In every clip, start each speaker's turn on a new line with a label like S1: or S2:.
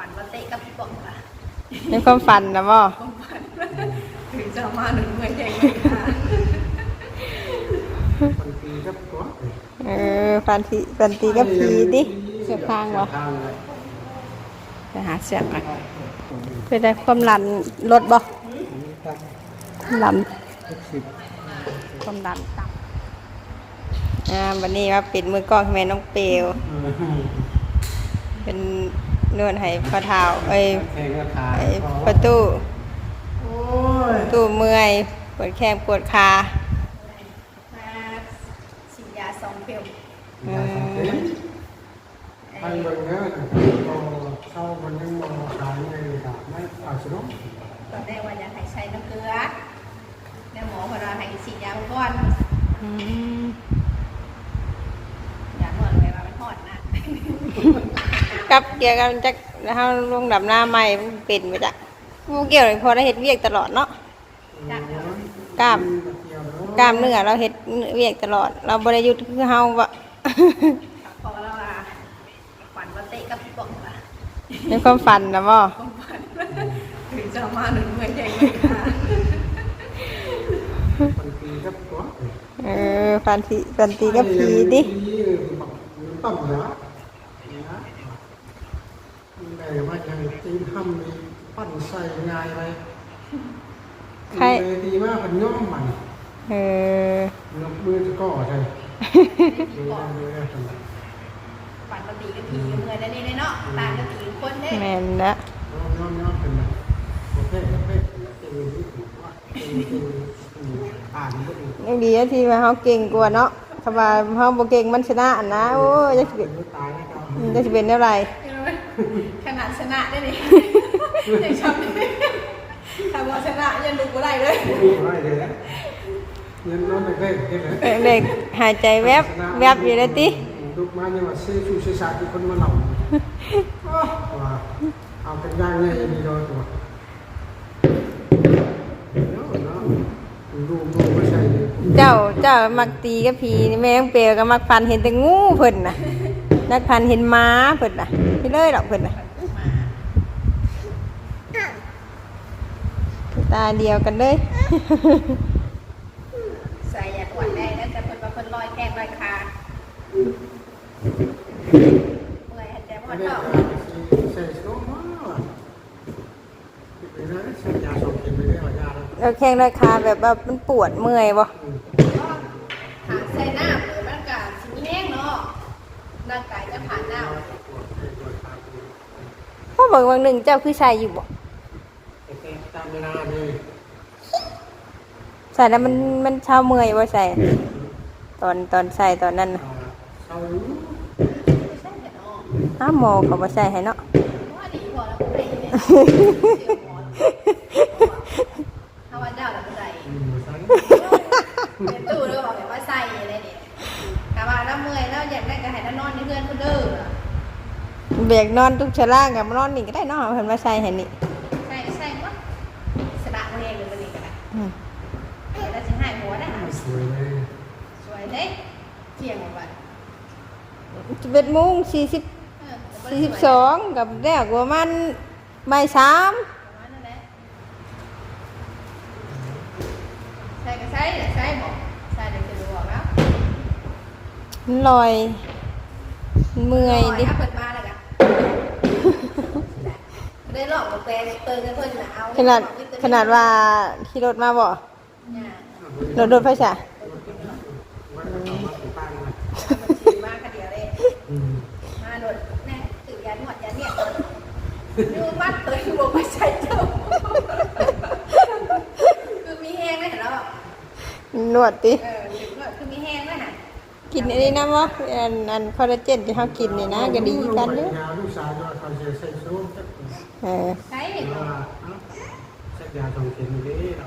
S1: ฝันว่าเตะกับพี่ป๋องค่ะ
S2: ในความฝันนะบ่
S1: ความฝันถึงจะมาหนึ่งเมื่อยใจเลยค่ะ
S3: คนปีครับตัว
S2: เออฝันผีฝันตีกับผีดิเสือกทางบ่
S3: ทางเลย
S2: ไปหาเสือกมาเพื่อได้ความดันลดบ่
S3: ครับ
S2: ดัน
S3: สิบ
S2: ความดันต่ำอ่าวันนี้ว่าปิดมือกล้องให้แม่น้องเปลว
S3: เออ
S2: เป็น นวดให้พอเท้าเอ้ย
S3: แข่งก็ขา
S2: ไอ้ประตู
S3: โอ้ย
S2: ประตูเมื่อยปวดแข้งปวดขา
S1: มาฉีดยาสองเข็ม
S3: อย่าสังเกตทางเบิ่งเด้อพอเข้ามันยังมองขายไงครับไม่เอาสิเนาะ
S1: ตอนแรกว่าอยากให้ใช้น้ำเกลือแล้วหมอพอเราให้ฉีดยาก่อน
S2: อืม
S1: ยาหมดเลยว่ามันหอดนะ
S2: กับเกี่ยวกันจักเฮาลงดับหน้าใหม่มันเป็นไปจ้ะบ่เกี่ยวเลยพอได้เฮ็ดเวียกตลอดเนาะกล้ามกล้ามเนื้อเราเฮ็ดเวียกตลอด เราบ่ได้หยุดคือเฮาบ่
S1: พอเราว่าฝันว่าเตะกับพี่ป๋องค่ะ
S2: ในความฝันนะบ่
S1: ความฝันถึงจะมาหนึ่งเมื่อยใจเลยค่ะ
S3: คนปีครับตัว
S2: เออฝันผีฝันตีกับผีดิ
S3: ต่ำนะแต่ ว่ายังตีทำมีปั้นใส่ง่ายไปดีมากเป็นย่อมมัน
S2: เออย
S3: กมือจะก่อใช่ดูได้ดูได้ทำไม
S1: ฝันปกติก็ผีเมื่อยนั่นนี่เนาะตายก็ผีคนเด้
S2: แม่นละ
S3: ย่อมย่อมย่อมเป็นแบบประเภทประเภทเป็นที่ถูกว่าเป็นเป็นอ่านก็ดู
S2: ยังดีนะที่ว่าเฮาเก่งกว่าเนาะถ้าว่าเฮาบ่เก่งมันชนะอันนะ โอ้ยจะสิเป็น
S3: ตายนะครับ
S2: มันจะสิเป็นแนวไร
S1: ข นาดชนะได้นี่ ยังชอบถ้าบอกชนะยังดูกูได้เลย
S3: ไม่เลยนะเงินน้องเด็กเด็ก
S2: เออเด็กหายใจแวบแวบอยู่เลยติ
S3: ลูกมาเนี่ยว่าซื้อชูซื้อชาที่คนมาหลับว่าเอาเป็นย่างเนี่ยดีโดยตัวเนาะดูดูไม่ใช่
S2: เจ้าเจ้ามักตีกับผีนี่แม่งเปลวก็มักพันเห็นแต่งูเพิ่นน่ะนักพันเห็นม้าเพิ่นน่ะไปเลยดอกเพิ่นน่ะ ตาเดียวกันเลย
S1: ใส่อยากหวานได้แล้วแต่เพิ่นว่าเพิ่นลอยแข้งลอยขาเมื่อยหายใจหม
S3: ไม่
S1: ด
S3: ได้
S1: เนาะ
S3: ใส่สโลว์มาไปนะใส่ยาสองเข็มไปได้ยาแล้ว
S2: แล้วแข้งราคาแบบว่ามันปวดเมื่อยบ่
S1: หาใส่หน้าเปิดร่างกายสิมีแห้งเนาะร่างกายจะผ่านหน้า
S2: เพราะบางวันหนึ่งเจ้าคือใส่อยู่บ่
S3: ตามเวลาเลย
S2: ใส่แล้วมันมันเช้าเมื่อยบ่ใส่ตอนตอนใส่ตอนนั้นน่ะ
S3: เช้า
S1: ใช่แต่เนาะ
S2: อ้าวหมอเขาบ่ใส่ให้เนาะ
S1: ว่าดีพอแล้วก็ได้เนี่ยถ้าว่าเจ้าแล้วก็ได้
S3: อืมใช่
S1: เป็นตู้เด้อบอกว่าใส่อะไรเนี่ยกะว่าแล้วเมื่อยแล้วอยากได้ก็ให้แล้วนอนในเพื่อนเพิ่นเด้อ
S2: เบรกนอนทุกชะล่างกับนอนนี่ก็ได้เนาะเพิ่นมาใส่ให้นี่
S1: ใส่ใส่บ่สระมันเองเลยมันนี่ก็ได้
S2: อืม
S3: สวยเลย
S1: สวยเด้เที่ยงหมดบัด
S2: 11โมง40
S1: เออแต่บ่ได้สวย
S2: 42กับแล้วประมาณบ่ายสาม
S1: ประมาณนั้นแหละใส่ก็ใส่ใส่บอกใส่เดี๋ยวจะดูออกแล้ว
S2: มันลอยมันเมื่อยดิ
S1: เปิดมาแล้วกันได้หลอกมาแปลเติมกันเพิ่นน่ะเอา
S2: ขนาดขนาดว่าขี่รถมาบ่
S1: เนี่ย
S2: รถรถไฟฉะ
S3: วันนี้มาถึงบ้านเลย
S1: มันฉีดมาคเดียวเลย
S3: มา
S1: โดดแน่ตื่นยันหมดยันเนี่ยดูมัดตัวที่บอกไม่ใช่เจ้าคือมีแห้งไหมแล้ว
S2: นวดติ
S1: เออถึงว่าคือมีแห้งไหมฮะ
S2: กินอันนี้นะบ่อันอันคอลลาเจนที่เฮากินนี่นะก็ดีกันเด้อ
S3: ลูกสาวว่าเขาจะใส่โซ่สัก
S2: เออ
S1: ใช่
S3: ว่าสักยาสองเข็มนี้เรา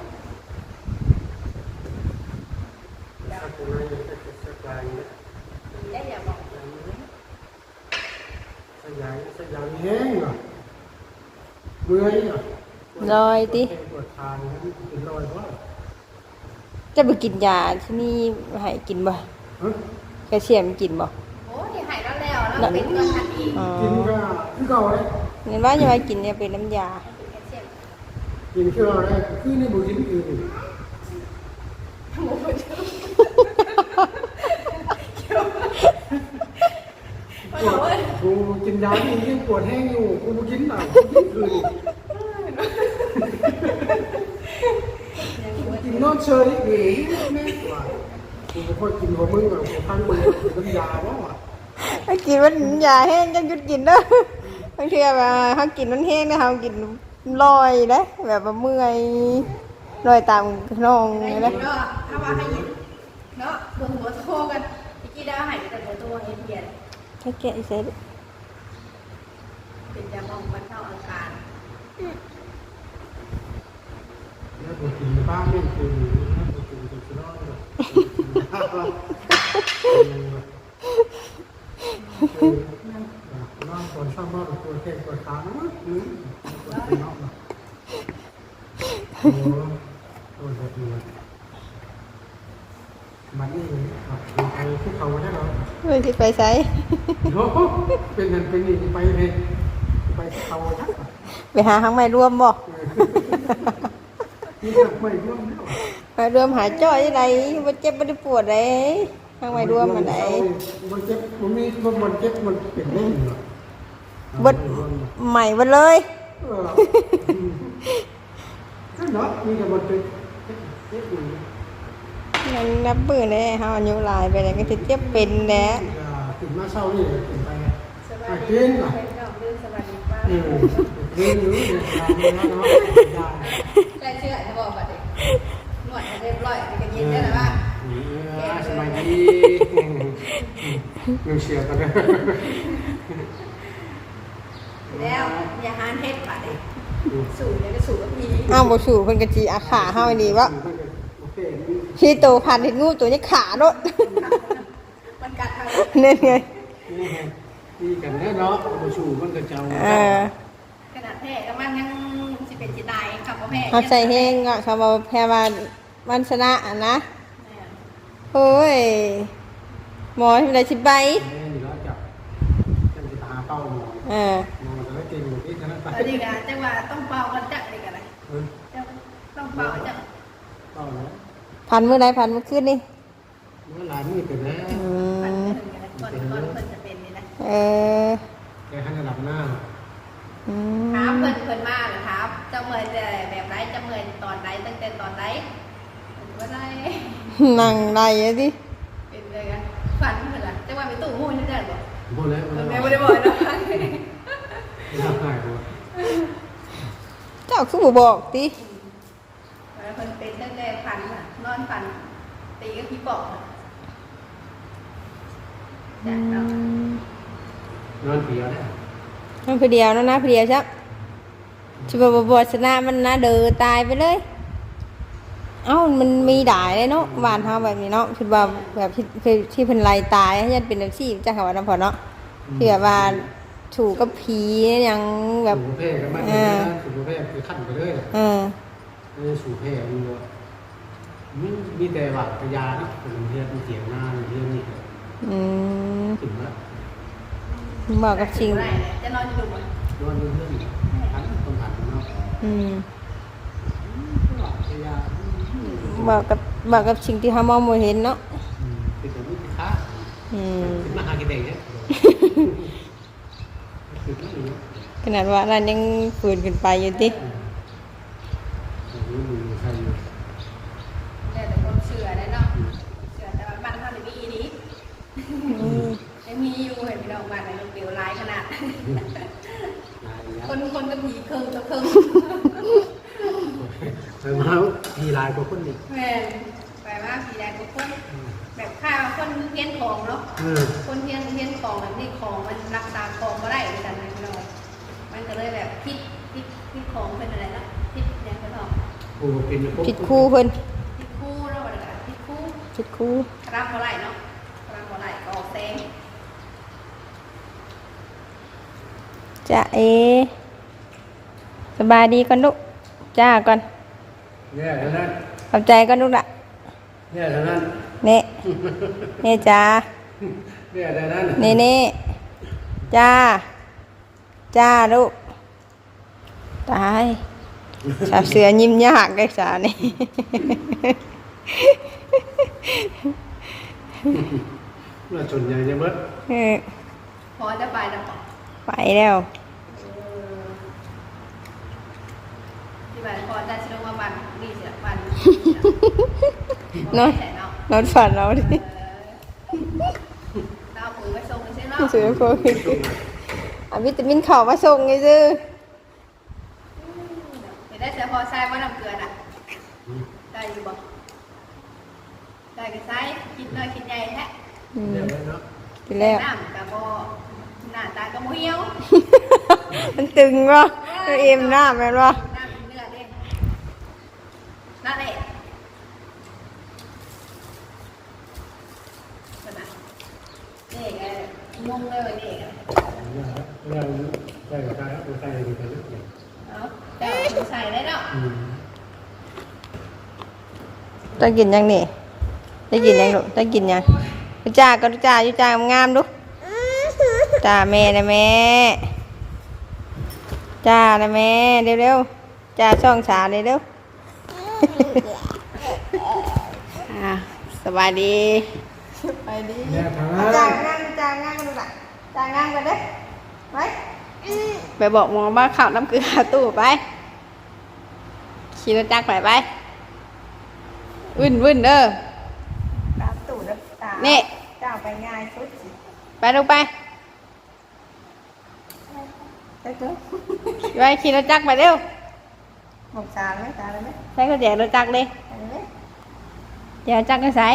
S3: มื่อย
S1: เห
S3: รอ
S2: ลอยติ
S3: ปวดทางนั้นเป็นรอยเพราะ
S2: จะไปกินยาที่นี่ให้กินบ่
S3: ฮะ
S2: แคลเซียมกินบ่
S1: โอ้ยหายแล้วแล้วแล้วเป็นก้อนทันอีก
S2: อ๋อ
S3: กินก็คือเก่าเลย
S2: เห็นว่าอย่าไปกินเนี่ยเป็นน้ำยา
S1: แคลเซียม
S3: กินคือเราได้คือในบุกินอื่น
S1: หมูจุ๊บไม่
S3: ปว
S1: เอา
S3: ด
S1: เว้ย
S3: กูกินยาที่ยังปวดแห้งอยู่กูบุกินหนักกูกินอื่นกินนอกเชยอื่นแม่กว่ากูไม่ค่อยกินของมึงแบบพันมึงเป็นน้ำยาว่า
S2: ไอ้กินมันยาแห้งจังหยุดกินเด้อบางทีแบบเฮากินมันแห้งนะเฮากินลอยเด้แบบว่าเมื่อยลอยตามน้อง
S1: ได้
S2: นี่
S1: ยิน
S2: เด้
S1: เนาะถ้าว่าให้ยินเนาะเบิ่งหัวโตกันอีกกี่ดาวหายแต่หัวโตเฮ็ดเพียน
S2: ถ้าแกะอี เสร็จ
S1: เป็นยาบำบัดเท่าอาการ
S3: แล้วกูกินบ้างไม่กินแล้วกูกินจนจะรอดเลยนอนก่อนสร้างบ้านตัวเท่ตัวขานะมั้งอืมตัวเท่นอกนะโอ้ตัวเด็ดเลยมันนี่ครับไปภูเขาได้หรอ
S2: เฮ้ยสิไปไส
S3: โอ้เป็นเงินเป็นนี่ไปเลย ไปภูเขาทัก
S2: ไปหาทางใหม่รวมบ่
S3: นี่หักไม่ร่วมแล้ว
S2: มารวมหาจ้อยที่ไหนบ่เจ็บบ่ได้ปวดเลยทางใหม่รวมมาไหน
S3: มันเจ็บมันมีมันเจ็บมันเป็นได้หรอ
S2: เบิดใหม่เบิดเลย
S3: เออก็เนาะมีแต่มันเป็นเจ็บอยู่
S2: ยังนับปื้อเลยเฮาอายุหลายไปแล้วก็สิเจ็บเป็นแหละ
S3: ตื่นมาเศร้านี่ตื่นไป
S1: ส
S3: ไป
S1: วัสดี
S3: เต้นอะ
S1: สดีป้า
S3: เออเต้นอยู่เนี่ยเนาะ
S1: ได้เชื่อจะบอกบัดนี้นวดเรียบร้อยกันเย็นได้แล้วว่า
S3: สบายดียังเชียร์กันเลย
S1: แล้วอย่าหานเฮ็ดบัดนี้สูงเนี่ยก็สูงกับพี
S2: อ้าวบ่สู่เพิ่นก็สิอาขาเฮานี่วะชีโตพันเห็นงูตัวนี้ขาโดด
S1: มันกัดทา
S2: เนี่ยไง
S3: นี่ไงนี่กันแน่เนาะมาชูมันก็เจ้า
S2: เออ
S1: ขนาดแพ้ก็มันยังสิเป็นสิตายขับบ่แพ้
S2: เขาใส่แห้งอะเขาบอกแพรมาวันชนะอะนะโอ้ยหมอทำไรสิใบ
S3: แม่นี่แล้วจับจับตาเป้าหมอ
S2: เออ
S3: มองแต่ละเก่งอยู่ที่นั้นไป
S1: เออดีกันจังว่าต้องเป่ากันจักดีกันเลย
S3: เออ
S1: ต้องเป่าจัก
S3: เป้าแล้ว
S2: พันเมื่อไรพันเมื่อคืนนี่
S3: เมื่อหลานนี่เป็นแล้ว
S2: ออ
S3: แกให้ระดับหน้า
S2: อื
S1: ถาม
S2: ม
S1: เพิ่นเพิ่นมาเหรอครับ จะเมื่อยแต่แบบไรจะเมื่อยตอนไหนตั้งแต่ตอนไหนว่าได้
S2: นั่งไรอะดิ
S1: เป็นเลยกันฝันเพิ่นล่ะจังว่าไปตู้หู้นี่ได้บ่
S3: พูดแล้ว
S1: เพิ่น
S3: แม่
S1: แม่บ่ได้บอกนะ
S3: น่าหายตัว
S2: เจ้าคือบ่บอกติ
S1: เพิ่นเป็นตั้งแต่ฝันน่ะนอนฝันตีกับพี่ปอบน่ะ
S2: อื
S1: จ้ะเนาะ
S2: ม
S3: นอนเปียแล้ว
S2: มันเพอเดียวนะนะเพอเดียวชักชิบบบชนะมันนะเดือตายไปเลย เอ้ามันมีด่ายเลยเนาะบ้านเฮาแบบนี้เนาะคิดว่าแบบที่ที่ที่เพิ่นไล่ตายให้ยันเป็นอาชีพจักเขาว่าน้ำพอเนาะที่แบบว่าถูกกับผียังแบบ
S3: สูบเพศก็ไม่ได้นะสูบเพศคือขั้นไปเลย
S2: เออ
S3: นี่สูบเพศมันมีแต่หวัดพยาเนาะเป็นเรื่องเสียงหน้าเรื่องนี้
S2: อืม
S3: ถึงแล้ว
S2: บอกกับชิง
S1: ได้เลยจะนอนอยู่บ่
S3: นอนเรื่องนี้ทันต้องทันเนาะ
S2: อืม
S3: หวัดพยา
S2: บอกกับบอกกับชิงที่เฮามองบ่เห็นเนาะ
S3: เป็นตัวลูกค้า
S2: อืม
S3: ขึ้นมาหากินเองเนี่ยคือที่นี่
S2: ขนาดว่านั้นยังฝืนขึ้นไปอยู่ติ
S3: รู้มือใครอยู่
S1: ได้แต่ความเชื่อได้เนาะเชื่อแต่ว่าบ้านเฮานี่มีอีนี้
S2: อืม
S1: ยังมีอยู่เห็นพี่น้องบ้านในลูกเดียวร้ายขนาด
S3: นายเนี่ย
S1: คนคนก็ผีเคิงตัวเคิง
S3: เออมาทีลายกว่าคนอีก
S1: แม่นแปลว่าผีแดงทุกคนแบบข้าวคนเลี้ยนของเนาะ
S3: เออ
S1: คนเลี้ยนเลี้ยนของแบบนี้ของมันรักษาของก็ได้เหมือนกันนะพี่น้องมันก็เลยแบบพิษพิษพิษของเป็นอะไรนะพิษยังไงเนาะ
S3: กู เป็น
S2: ผิดคู่เพิ่น
S1: พิษคู่แล้วอะไรกันพิษคู่
S2: ผิดคู่
S1: รับเท่าไหร่เนาะรับเท่าไหร่ก็ออกแซงจ้าเอ สบายดีก่อนลูกจ้าก่อน
S3: เนี่ยเท่านั้น
S1: ขอบใจก่อนลูกละ
S3: เนี่ยเท่านั้น
S1: เน่เน่จ้า
S3: เนี่ยเท่านั้น
S1: เน่เน่จ้า จ้าลูกตาย สาวเสือยิ้มยากได้สานี่
S3: น่าสนใจจะเบิด
S1: เออ
S4: พอจะไปนะปอ
S1: ไปแล้ว
S4: ที่บ้านพอจะชิลงมาบันนี่สิละบัน
S1: นอน
S4: แต่เนาะ
S1: นอนฝันเราดิ
S4: เออเราปุ๋ยไปส่งใช่เนาะ
S1: เสือโควิดอะวิตามินเข่ามาส่งไงซื้อ
S4: เห็น ได้เสือพอทรายว่าน้ำเกลือน่ะ ได้อยู่บ่ได้ก็ใช้คิดน้อยคิดใหญ่แท้
S1: อืม
S3: เนี่ยเนาะ
S1: กินแล้ว
S4: น้ำกับบ่หน้าตาก็บ่เหี่ยว
S1: มันตึงวะตัวเอ็มหน้าแม่นวะ
S4: น้ำเนื้อเด้นั่นแหละขนาดนี่ไงงงเลยว่านี่ไง
S3: เนี่ยใส่ใส่ใส่ใส่ไป เลย
S4: เอาแต่เอาใส่ได้เนาะ
S3: อืม
S1: จะกินยังนี่จะกินยังลูกจะกินยังดูจ้าก็ดูจ้าอยู่จ้างามๆดูจ้าแม่นะแม่จ้านะแม่เร็วๆจ้าช่องฉาเร็วๆอ่าสบายดีสบายดี
S3: เนี่ยเท่า
S1: จ้า
S3: นั้น
S1: งามจ้างามกันดูละจ้างามกันเด้ไป ไปบอกหมอว่าข่าวน้ำเกลือตู้ไป ขี่รถจักรไปไปวุ่นวุ่นเด้อ
S2: ตามตูดแล้วตา
S1: นี่
S2: เจ้าไปง่ายสุดสิ
S1: ไปลูกไป
S2: ไปเถอะ
S1: ไปขี่รถจักรไปเร็ว
S2: บอกตาเลยไหมตาเลยไหม
S1: ใช้ก็แจกรถจักรเลย
S2: ไปเลย
S1: แจกรถจักรก็ใส่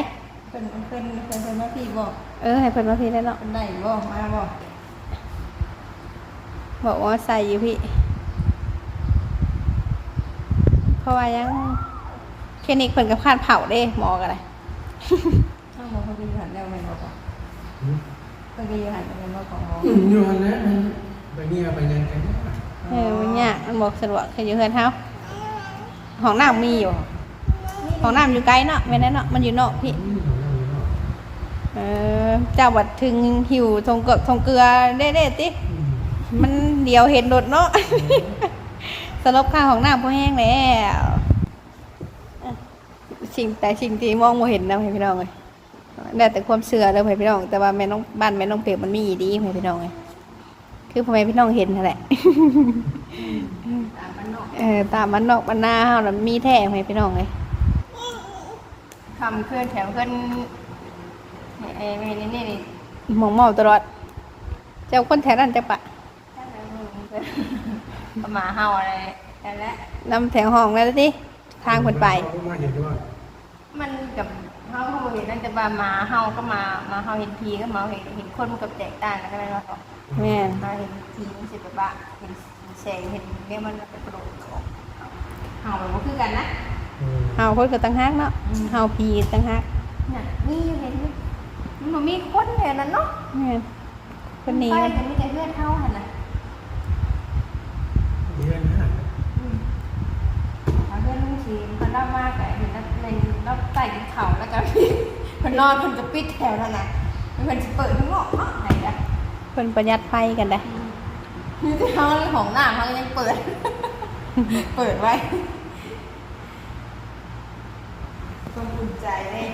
S2: เพิ่นเพิ่นเพิ่นเพิ่นมาพี่บอก
S1: เออให้เพิ่นมาพี่ได้เนาะ
S2: เพิ่นได้บอกมาบอก
S1: บอกว่าใส่อยู่พี่ เพราะว่ายังคลินิกเพิ่นกับคาดเผาเด้หมอกันเลย
S2: ถ้าบอกเพิ่นไปอยู่หันแล้วแม่นบอกว่าเพิ่นไปอยู่หันแล้วแม่นบอกของหมอ
S3: อืมอยู่หันแล้วมันไปเนี่ยไปยังกันเนี่ย
S1: เออมันยากมันบอกสะดวกแค่อยู่เฮือนเฮาห้องน้ำมีอยู่ห้องน้ำอยู่ไกลเนาะไม่ได้เนาะมันอยู่นอกพี่
S3: อืมของเราอยู่เนาะ
S1: เออเจ้าบัดถึงหิวทงเกือบทงเกลือเด้ๆติ
S3: อื ม
S1: มันเดียวเห็นรถเนาะสลบข้างของน้ำพอแห้งแล้วอะสิ่งแต่สิ่งที่มองไม่เห็นนะพี่น้องเลยได้แต่ความเชื่อเลยพี่น้อง แต่ว่าแม่น้องบ้านแม่น้องเปียกมันมีดีพี่น้องเลยคือพ่อแม่พี่น้องเห็นนั่นแหละ
S4: ตามมันเนาะ
S1: เออตามมันนอกมันหน้าเฮาน่ะมีแท้ไหมพี่น้องเลยทำเคลื่อนแถวเคลื่อนนี่ไอ้ไม่นี่นี่นี่หมองเมาตลอดเจ้าคนแถวนั้นจะปะ
S2: ประมาเฮาอะไรนั่นแหละ
S1: นำแถวห้องแล้วสิทางคนไป
S3: เขามาเห็นว่า
S2: มันกับเฮาเฮาบ่เห็นนั่นแต่ว่ามาเฮาก็มามาเฮาเห็นผีก็มาเห็นเห็นคนมันกับแตกต่างกันก็ได้ว่า
S1: แม่น
S2: มาเห็นผีมันสิแบบว่าเห็นแสงเห็นเนี่ยมันกระโดดของเฮาแบบบ่คือกันนะ
S3: อืม
S1: เฮาคนก็ตั้งฮักเนาะเฮาพีตั้งฮัก
S2: น่ะนี่อยู่เห็นไหมมันบ่มีคนแถวนั้นเนาะ
S1: แม่นคนนี้
S2: ไปแต่มีแต่เพื่อนเฮาหั่นน่ะ
S3: เดือนห้า
S2: เอาเพื่อนลุงชีมมันเล่ามากแต่เห็นแล้วในรอบใต้กินเขาแล้วก็มันนอนมันจะปิดแถวนั่นน่ะมันจะเปิดทั้งหมดเนาะไหนอะ
S1: เพิ่นประหยัดไฟกันได้
S2: คือเขาของหน้าเขายังเปิด เปิดไว้ความอุ่นใจเลย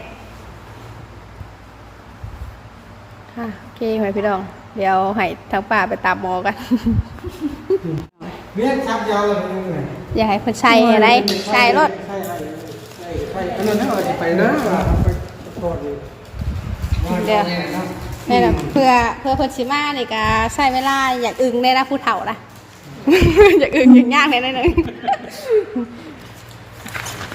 S1: ค่ะโอเคไหมพี่น้อง เดี๋ยวให้ทางป่าไปตามหมอกัน
S3: เรียกชับยาวเลยยังไง
S1: อย่าให้เพิ่นใช้อะไรใช้รถ
S3: ใช่ใช่ใช่ใช่อันนั้นน่าจะไปนะว่าไปโทษดีว่าจะไงครับ
S1: นี่แหละเพื่อเพื่อเพิ่นสิมานี่ก็ใช้เวลาอยากอึ้งได้นะผู้เฒ่านะอยากอึ้งอย่างยากเลยนะหนึง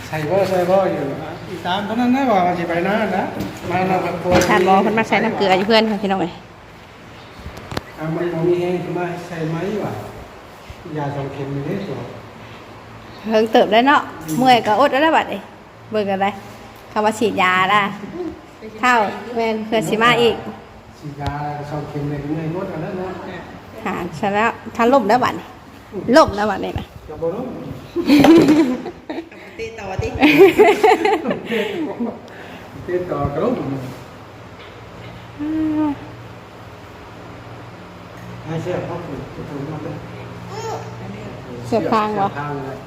S3: ใช่บ่ใช่บ่อยู่อะอีตามเท่านั้นนะว่ามันจะไปนะนะมาเราแบบ
S1: ทานหมอเพิ่นมาใช้น้ำเกลืออยู่เพื่อนค่ะพี่น้องเอ้ย
S3: อะมันบ่มีแห้งขึ้นมาใส่ไหมวะยาสองเข็มนี่ตัว
S1: เพิ่งเติบได้เนาะเมื่อยก็อดแล้วบัดนี้เบิ่งกันได้คำว่าฉีดยาล่ะเข้าแม่นเพื่อสิมาอีก
S3: ฉีดยาสองเข็มเลยเมื่อยหมดแล้วนะ
S1: หหาชนะถ้าล่มแล้วบัดนี้ล่มแล้วบัดนี้นะ
S5: จะบ่รู้
S1: ตีต่อติ
S5: ติดต่อกรุ๊ปให้เสียบเขาถูกถูกมาเป็น
S1: เสียบข้างบ่
S5: ทางเลย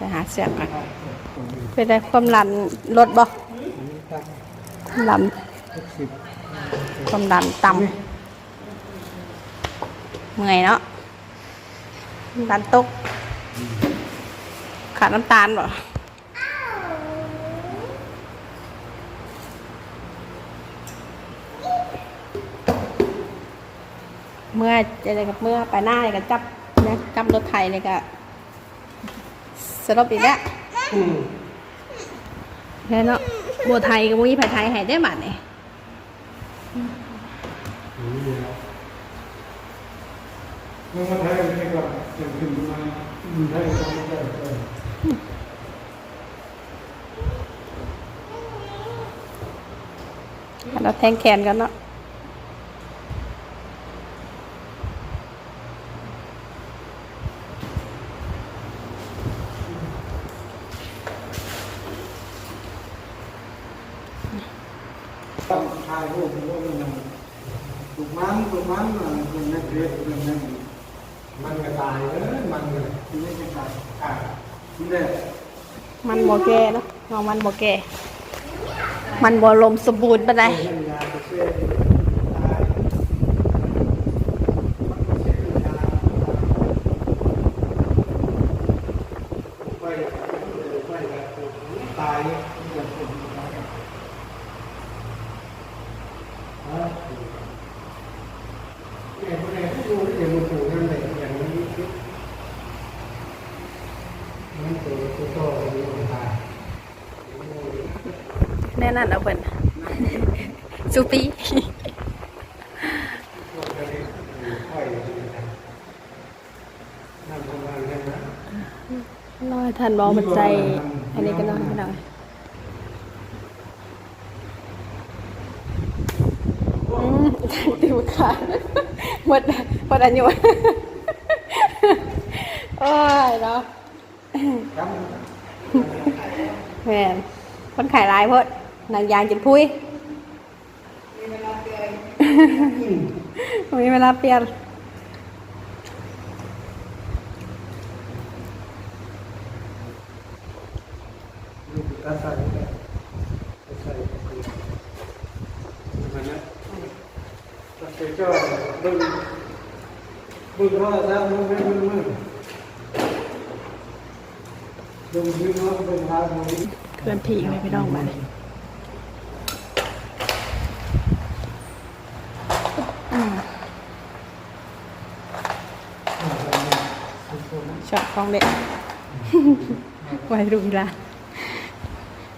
S1: ไปหาเสียบกันเป็นได้ความดันลดบ่ความดันความดันต่ำเมื่อยเนาะดันตก ขาดน้ำตาลบ่เมื่ออะไรกับเมื่อไปหน้าเลยก็จับนะจับรถไถเลยก็ สลบอีกแล้ว
S5: อืม
S1: แค่เนาะบัวไทยกับมุ้ยผัดไทยให้ได้บัดนี่
S5: นี่เดียวมันมาให้ให้ก่อนจะขึ้นมาอืมให้ก็ไม่ได้เออ
S1: เราแทงแขนกันเนาะ
S5: ต้องถ่ายรูปรูปมันถูกมันถูกมันมันนักเรียนมันนั่นมันก็ตายเลยมันก็ที่นี่ก็ตายอ่าที่แรก
S1: มันบ่แก่เนาะเงมันบ่แก่ มันบ่ลมสมบูรณ์ปานใด
S5: เล่นยาไปเชื่อตายเชื่อยาไปไปตายอย่างคนตายฮะเอ็มเอ็มดูเอ็มดูนั่นแหละอย่างนี้มันตัวตัวโตมีคนตาย
S1: แน่นั่นเอาเพิ่น สุปีน้อยท่านบ่มันใจ อันนี้ก็น้อยหน่อยติวขาดหมดหมดอายุโอ้ยเนาะแม่นคนขายลายเพิ่นนางยางจนพุ้ยมีเวลาเปลี่ยน มีเวลาเปลี่ยน
S5: ก็ใส่ใส่มันนะก็ใส่ก็บึ้งบึ้งว่าแล้วมึงไม่มึงมึงบึ้งบึ้งว่าบึ้งหามึง
S1: เคลื่อนที่ไปพี่น้องมาเลยอืมชอบ ของเด็กไว้ดูเวลา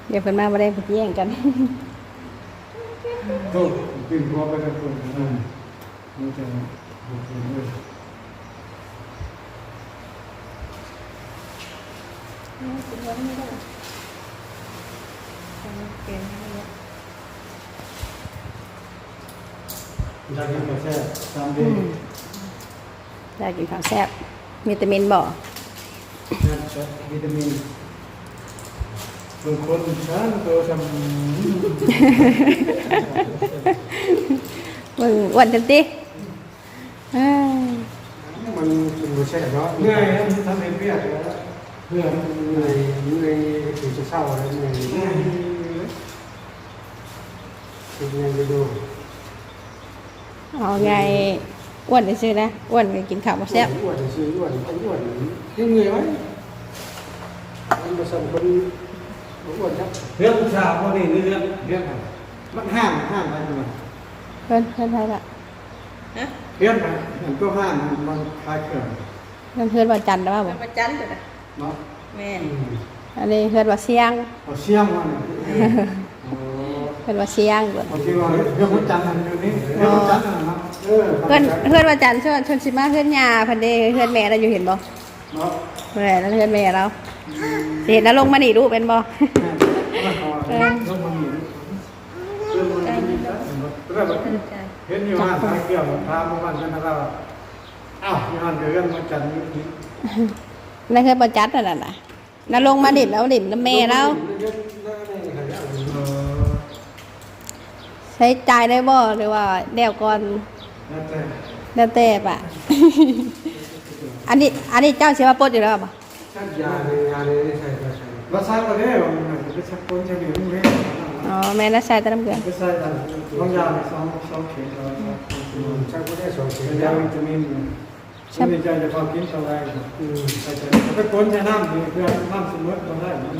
S1: เดี๋ยวเพิ่นมาบ่ได้ไปแย่งกัน
S5: โตบึ้งว่าไปกับคนอืมมันจะบึ้งบึ้งเรากินกาแฟตามเดือน
S1: ได้กินข้าวแซ่บวิตามิ นบ่
S5: นั่นก็วิตามินบางคนฉันตัวทำ
S1: มึงอ้วนจังติเอ้ย
S5: มันกินกาแฟเนาะเหนื่อยทำเองเพียรแล้วเพื่อนเหนื่อยเหนื่อยถึงจะเศร้าแล้วเหนื่อยเหนื่อยเป็นยังไงดู
S1: เอาไงอ้วนซื่อๆนะอ้วนก็กินข้าวบ่แซ่บ
S5: อ้วนซื้ออ้วนอ้วนยังเหนื่อยไหม มันผสมคนอ้วนครับ
S6: เรื่องชาวพวกนี้เรื่อง
S5: เรื่องมันห้ามห้ามอะไรมัน
S1: เพิ่นเพิ่นไผล่ะ
S5: เรื่องมันก็ห้ามมันคลายเขื่อน
S1: เพิ่นเพิ่นว่าจันทร์ได้ว่าบ่
S2: มาจันจ้ะ
S5: เนาะ
S2: แม่น
S1: อันนี้เพิ่นว่าเสียง
S5: เอาเชี่ยงมัน
S1: เพิ่นว่าเสียงเพิ่น
S5: บางทีว่าเรื่องวันจันทร์มันอยู่นี่เรื่องวันจันทร์นะเออ
S1: เพิ่นเพิ่นว่าจันทร์ชวนชวนสิมาเพิ่นย่าเพิ่นเด้เพิ่นแม่เราอยู่เห็นบ่
S5: เนาะ
S1: เพิ่นนั่นเพิ่นแม่เราสิ เห็นแล้วลงมานี่ดูเป็นบ่
S5: เรื่องมันอยู่เรื่องมันอยู่เรื่องเห็นยู่ว่าทาเกี่ยวกับพามื่อวันนั้นเราอ้าวมีฮันเดือนมาจันนี้
S1: นั่นคือประจัดนั่นน่ะน่ะลงมาดิบแล้วดิบน้ำเมแล้วใช้จ่ายได้บ่หรือว่าเดี๋ยวก่อน
S5: แล้วแต่
S1: แล้วแต่ปะอันนี้ อันนี้เจ้าเสียมาปดอยู่แล้วปะ
S5: ใช่ใช่เราใช้ก็ได้ว่ามันจะไปชักคนใช้เหนียวนี่ไหม
S1: อ๋อแม่น่าใช้แต่น้ำเกลือ
S5: ไปใช้กันบางยาสองสองเข็มเราชักก็ได้สองเข็มยาวิตามินช่วยใจจะพอกินเท่าไรอืมใช่ใช่ไปคนใช้น้ำนี่เพื่อน้ำสมุนก็ได้มัน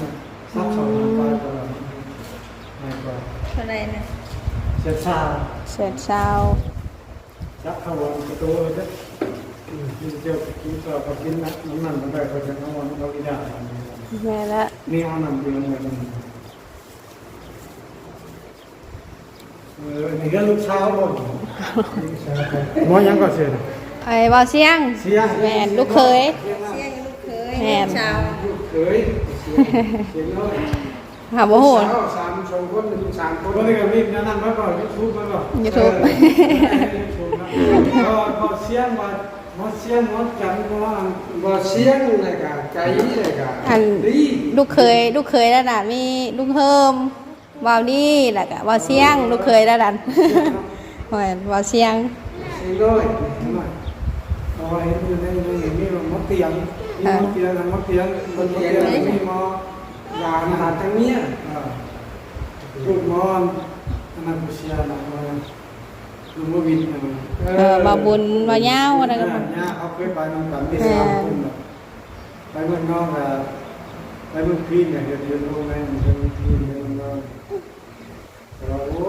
S5: ซับซ้อนไปตลอดง่ายกว่า
S1: เท่าไรนะ
S5: เสียชา
S1: เศษเช้า
S5: จับเข้าวันประตูจะกินเจ้ากินก็กินน้ำน้ำมันได้ก็จะเอาวันเราอีกอย่าง
S1: แม่ละ
S5: นี่เอาน้ำเดื อดเลยเออนี่ก็ลูกสาวบ่หมอยังก็เสีย
S1: ไอ้บ่าวเสียง
S5: เสีย
S1: แม่นลูกเคย
S5: เสีย
S1: แม่น
S5: ลูกเคยเสียน้อย
S1: หาบ่โหด
S5: สามสองคนหนึ่งสามคนนี่ก็มีนั่นนั่นมาก่อนยูทูบมาก่อน
S1: YouTube
S5: ก็ก็เสียงว่า หมอเสียงหมอจันก็ว่า
S3: บ่เสียงเลยกะใจเลยกะ
S1: อัน
S3: ดี
S1: ลูกเคยลูกเคยแล้วน่ะมีลูกเฮิมว่าวนี่แล้วก็ว่าวเสียงลูกเคยแล้วดันโอ้ยว่าวเสียง
S3: เสียงน้อย
S5: เอาไว้อยู่ในในนี่หมอเตียงมีหมอเตียงหมอเตียงบนเตียงมีหมอยา
S3: อา
S5: อา
S3: หา
S5: หารร
S3: ทางเนี้ย
S5: ลูกหมอนอันนั้นผู้เสียนะ ลูกมวินนะ
S1: เออบ่าวบุญบ่าวเหย้าอะไรก็
S5: เนี่
S1: บ่
S5: ยเขาเคยไปนำกันที่สามคนไปเมืองนอกอะไปเมืองพีนเนี่ยเดี๋ยวเรียนรู้ไหมมันเป็นพีนเมืองนอกเราโอ้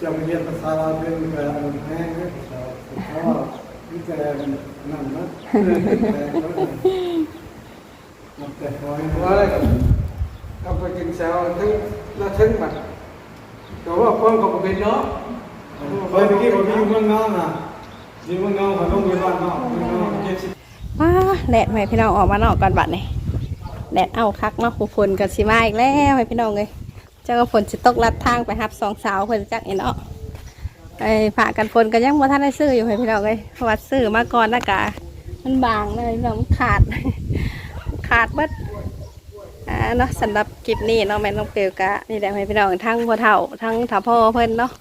S5: จะมาเรียนภาษาลาวเป็นแบบมันแห้งนะภาษาเพราะว่าวิจารณ์นั่นนะมันแต่คอย
S3: ว่าอะไรก็เอาไปกินแซวทั้งแล้วทั้งบัดแต่ว่าคนก็บ่เป็นเนาะ
S5: คอยเมื่อกี้ผมอยู่เมืองนอกอะอยู่เมืองนอกเขาต้องไปบ้านนอกเมืองนอกเจ็ดสิบ
S1: ว้าแดดให้พี่น้องออกมานอกก่อนบัดนี่แดดเอาคักเนาผู้ฝนก็สิมาอีกแล้วให้พี่น้องเอ้ยเจ้าก็ฝนสิตกลัดทางไปครับสองสาวเพิ่นจักอีเนาะไอ้ผ่ากันฝนก็ยังบ่ทันได้ซื้ออยู่ให้พี่น้องเอ้ยว่าซื้อมาก่อนนะกะมันบางเลยน้องขาด ขาดเบิดอ่าเนาะสำหรับคลิปนี้เนาะแม่น้องเปียวกะนี่แหละให้พี่น้องทั้งพ่อเฒ่าทั้งถ้าพ่อเพิ่นเนาะ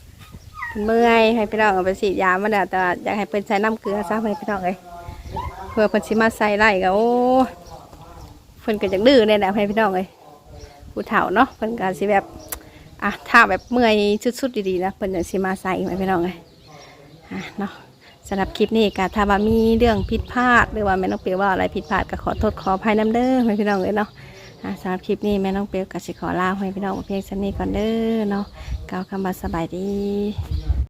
S1: เมื่อยให้พี่น้องเอาไปฉีดยามาแล้วแต่อยากให้เพิ่นใช้น้ำเกลือซะให้พี่น้องเอ้ยเพื่อเพิ่นสิมาใส่ไร่ก็โอ้เพิ่นก็จักดื้อเนี่ยแหละให้พี่น้องเอ้ยผู้เฒ่าเนาะเพิ่นก็สิแบบอะถ้าแบบเมื่อยสุดๆดีๆนะเพิ่นจะสิมาใส่ให้พี่น้องเอ้ยอะเนาะสำหรับคลิปนี้ก็ถ้าว่ามีเรื่องผิดพลาดหรือว่าแม่น้องเปียว่าอะไรผิดพลาดก็ขอโทษขออภัยน้ำเด้อให้พี่น้องเอ้ยเนาะ อะสำหรับคลิปนี้แม่น้องเปียวก็สิขอลาให้พี่น้องเพียงเท่านี้ก่อนเด้อเนาะกล่าวคำบาสบายดี